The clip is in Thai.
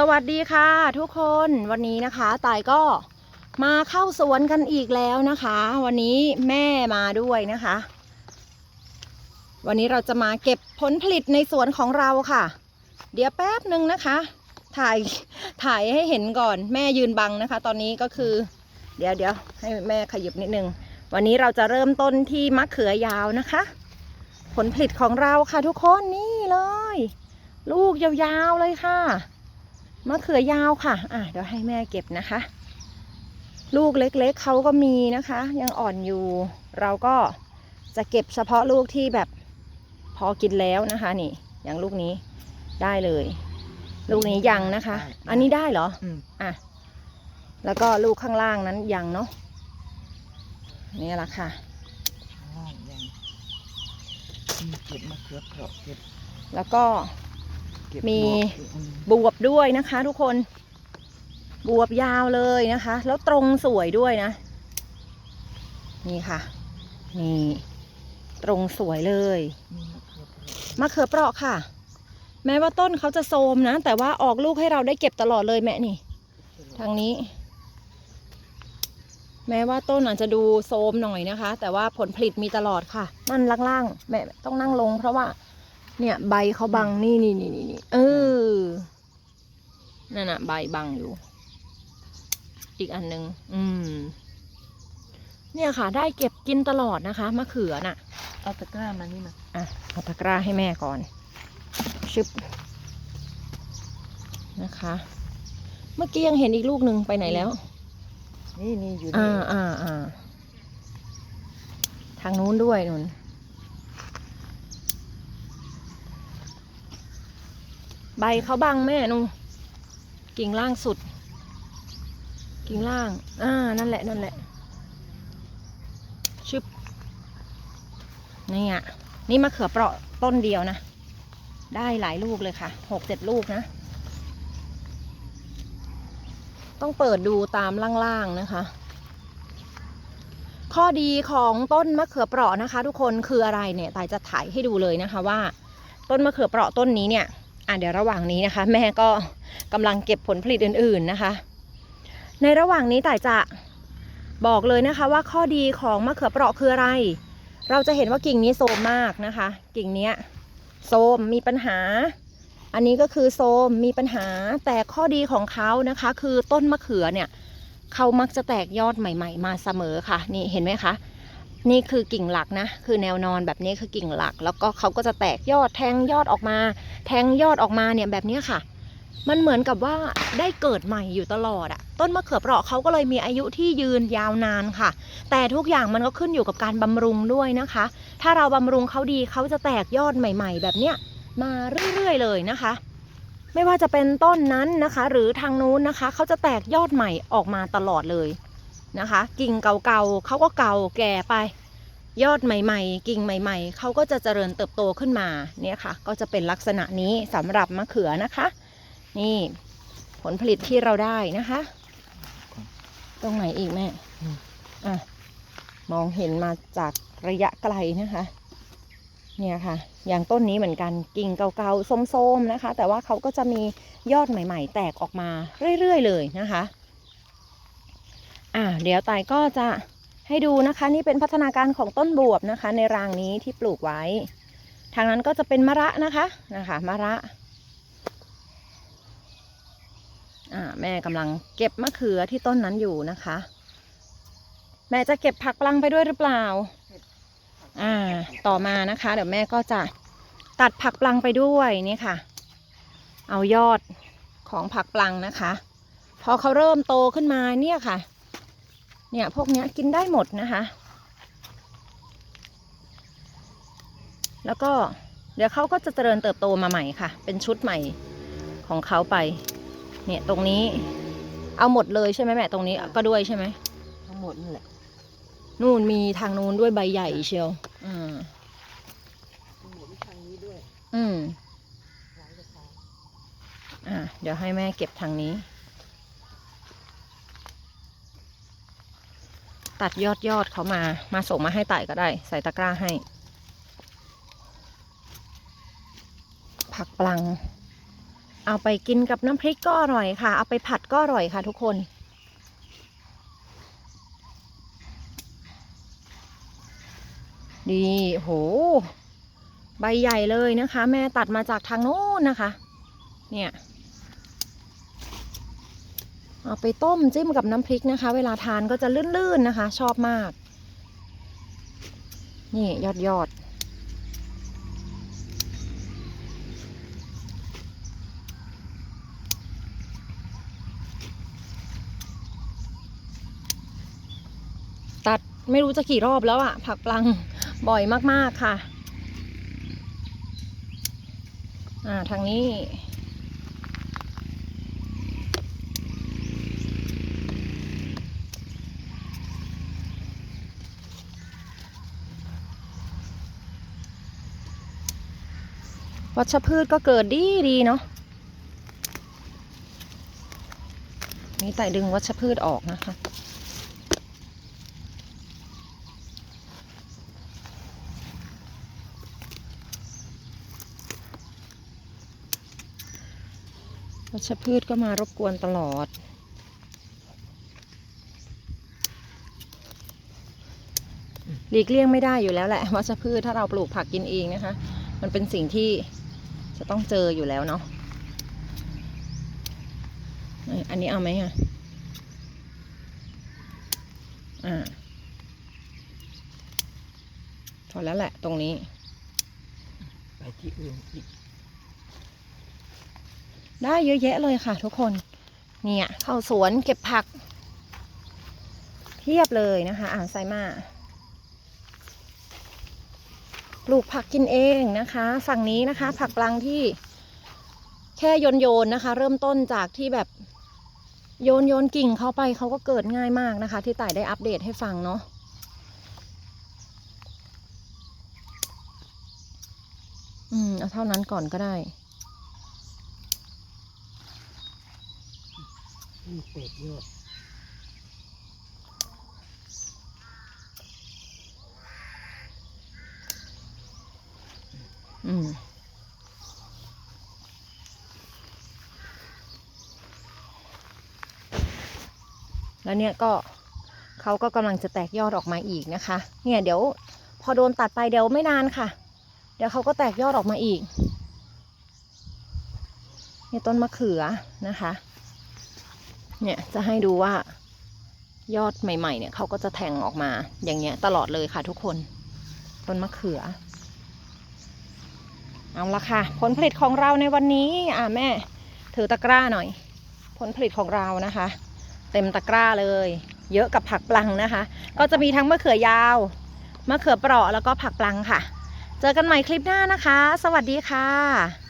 สวัสดีค่ะทุกคนวันนี้นะคะตายก็มาเข้าสวนกันอีกแล้วนะคะ วันนี้แม่มาด้วยนะคะ วันนี้เราจะมาเก็บผลผลิตในสวนของเราค่ะ เดี๋ยวแป๊บหนึ่งนะคะ ถ่ายถ่ายให้เห็นก่อนแม่ยืนบังนะคะ ตอนนี้ก็คือ เดี๋ยวเดี๋ยวให้แม่ขยับนิดนึง วันนี้เราจะเริ่มต้นที่มะเขือยาวนะคะ ผลผลิตของเราค่ะทุกคนนี่เลย ลูกยาวๆเลยค่ะ มะเขือยาวค่ะ อะเดี๋ยวให้แม่เก็บนะคะ ลูกเล็กๆเขาก็มีนะคะ ยังอ่อนอยู่ เราก็จะเก็บเฉพาะลูกที่แบบพอกินแล้วนะคะนี่ อย่างลูกนี้ได้เลย ลูกนี้ยังนะคะ อันนี้ได้เหรออืมอะแล้วก็ลูกข้างล่างนั้นยังเนาะนี่แหละค่ะอ่ายังอืมเก็บมะเขือเปราะเก็บแล้วก็เก็บ มีบวบด้วยนะคะ ทุกคน บวบยาวเลยนะคะ แล้วตรงสวยด้วยนะ นี่ค่ะ นี่ ตรงสวยเลยมะเขือเปราะมะเขือเปราะค่ะ แม้ว่าต้นเขาจะโทรมนะ แต่ว่าออกลูกให้เราได้เก็บตลอดเลยแม่นี่ ทางนี้ แม้ว่าต้นอาจจะดูโทรมหน่อยนะคะ แต่ว่าผลผลิตมีตลอดค่ะ นั่นล่างๆแม่ต้องนั่งลงเพราะว่า เนี่ย ใบเขาบังนี่นี่นี่นี่นี่เออ นั่นน่ะ ใบบังอยู่ อีกอันหนึ่งอืม เนี่ยค่ะ ได้เก็บกินตลอดนะคะมะเขือน่ะ เอาตะกร้ามานี่มาอะเอาตะกร้าให้แม่ก่อน ชึบนะคะ เมื่อกี้ยังเห็นอีกลูกหนึ่งไปไหนแล้ว นี่นี่อยู่อ่านี่อ่าอ่าทางนู้นด้วยนุน ใบเขาบังแม่นุกิ่งล่างสุด กิ่งล่าง อ่า นั่นแหละ นั่นแหละ ชึบ นี่อะ นี่มะเขือเปราะต้นเดียวนะ ได้หลายลูกเลยค่ะ หกเจ็ดลูกนะ ต้องเปิดดูตามล่างๆนะคะ ข้อดีของต้นมะเขือเปราะนะคะ ทุกคนคืออะไรเนี่ยตายจะถ่ายให้ดูเลยนะคะว่า ต้นมะเขือเปราะต้นนี้เนี่ย อะเดี๋ยวระหว่างนี้นะคะ แม่ก็กำลังเก็บผลผลิตอื่น ๆนะคะ ในระหว่างนี้ต่ายจะบอกเลยนะคะว่าข้อดีของมะเขือเปราะคืออะไร เราจะเห็นว่ากิ่งนี้โทรมมากนะคะ กิ่งเนี้ยโทรมมีปัญหา อันนี้ก็คือโทรมมีปัญหาแต่ข้อดีของเขานะคะ คือต้นมะเขือเนี่ยเขามักจะแตกยอดใหม่ ๆ มาเสมอค่ะ นี่เห็นไหมคะ นี่คือกิ่งหลักนะ คือแนวนอนแบบนี้คือกิ่งหลัก แล้วก็เขาก็จะแตกยอดแทงยอดออกมา แทงยอดออกมาเนี่ยแบบนี้ค่ะ มันเหมือนกับว่าได้เกิดใหม่อยู่ตลอดอะต้นมะเขือเปราะเขาก็เลยมีอายุที่ยืนยาวนานค่ะ แต่ทุกอย่างมันก็ขึ้นอยู่กับการบำรุงด้วยนะคะ ถ้าเราบำรุงเขาดีเขาจะแตกยอดใหม่ ๆ แบบเนี้ยมาเรื่อยๆเลยนะคะ ไม่ว่าจะเป็นต้นนั้นนะคะ หรือทางนู้นนะคะเขาจะแตกยอดใหม่ออกมาตลอดเลย นะคะ กิ่งเก่าๆเขาก็เก่าแก่ไป ยอดใหม่ ๆ กิ่งใหม่ ๆเขาก็จะเจริญเติบโตขึ้นมาเนี่ยค่ะ ก็จะเป็นลักษณะนี้สำหรับมะเขือนะคะ นี่ผลผลิตที่เราได้นะคะ ตรงไหนอีกแม่อะมองเห็นมาจากระยะไกลนะคะ เนี่ยค่ะ อย่างต้นนี้เหมือนกันกิ่งเก่าๆส้มๆนะคะ แต่ว่าเขาก็จะมียอดใหม่ ๆ แตกออกมาเรื่อยๆเลยนะคะ อ่าเดี๋ยวตายก็จะให้ดูนะคะ นี่เป็นพัฒนาการของต้นบวบนะคะ ในรางนี้ที่ปลูกไว้ ทางนั้นก็จะเป็นมะระนะคะนะคะมะระอ่าแม่กำลังเก็บมะเขือที่ต้นนั้นอยู่นะคะ แม่จะเก็บผักปลังไปด้วยหรือเปล่าอ่าต่อมานะคะ เดี๋ยวแม่ก็จะตัดผักปลังไปด้วยนี่ค่ะ เอายอดของผักปลังนะคะ พอเขาเริ่มโตขึ้นมาเนี่ยค่ะ เนี่ยพวกเนี้ยกินได้หมดนะคะ แล้วก็เดี๋ยวเขาก็จะเจริญเติบโตมาใหม่ค่ะ เป็นชุดใหม่ของเขาไป เนี่ยตรงนี้เอาหมดเลยใช่ไหมแม่ตรงนี้ก็ด้วยใช่ไหมทั้งหมดนั่นแหละนู่นมีทางนู้นด้วยใบใหญ่เชียวอืมทั้งหมดมีทางนี้ด้วย อืมหลายราคาอะเดี๋ยวให้แม่เก็บทางนี้ ตัดยอดยอดเขามา มาส่งมาให้ไต่ก็ได้ ใส่ตะกร้าให้ ผักปลัง เอาไปกินกับน้ำพริกก็อร่อยค่ะ เอาไปผัดก็อร่อยค่ะทุกคนดีโห ใบใหญ่เลยนะคะ แม่ตัดมาจากทางโน้นนะคะ เนี่ย เอาไปต้มจิ้มกับน้ำพริกนะคะ เวลาทานก็จะลื่นๆนะคะ ชอบมาก นี่ยอดยอดตัดไม่รู้จะกี่รอบแล้วอะผักปลังบ่อยมากๆค่ะ อ่าทางนี้ วัชพืชก็เกิดดีดีเนาะนี่แต่ดึงวัชพืชออกนะคะวัชพืชก็มารบกวนตลอด หลีกเลี่ยงไม่ได้อยู่แล้วแหละวัชพืชถ้าเราปลูกผักกินเองนะคะ มันเป็นสิ่งที่ จะต้องเจออยู่แล้วเนาะเอ้ยอันนี้เอาไหมอะอ่าพอแล้วแหละตรงนี้ ไปที่อื่นอีกได้เยอะแยะเลยค่ะทุกคน เนี่ยเข้าสวนเก็บผัก เพียบเลยนะคะ อ่านไซมาป ลูกผักกินเองนะคะ ฝั่งนี้นะคะ ผักปลังที่แค่โยนโยนนะคะ เริ่มต้นจากที่แบบโยนโยนกิ่งเข้าไปเขาก็เกิดง่ายมากนะคะ ที่ต่ายได้อัปเดตให้ฟังเนาะอืมเอาเท่านั้นก่อนก็ได้เป็ดยอด อืมแล้วเนี่ยก็เขาก็กำลังจะแตกยอดออกมาอีกนะคะ เนี่ยเดี๋ยวพอโดนตัดไปเดี๋ยวไม่นานค่ะ เดี๋ยวเขาก็แตกยอดออกมาอีกนี่ต้นมะเขือนะคะ เนี่ยจะให้ดูว่ายอดใหม่ ๆ เนี่ยเขาก็จะแทงออกมาอย่างเงี้ยตลอดเลยค่ะทุกคน ต้นมะเขือ เอาละค่ะ ผลผลิตของเราในวันนี้อ่าแม่ถือตะกร้าหน่อย ผลผลิตของเรานะคะ เต็มตะกร้าเลย เยอะกับผักปลังนะคะ ก็จะมีทั้งมะเขือยาวมะเขือเปราะแล้วก็ผักปลังค่ะ เจอกันใหม่คลิปหน้านะคะ สวัสดีค่ะ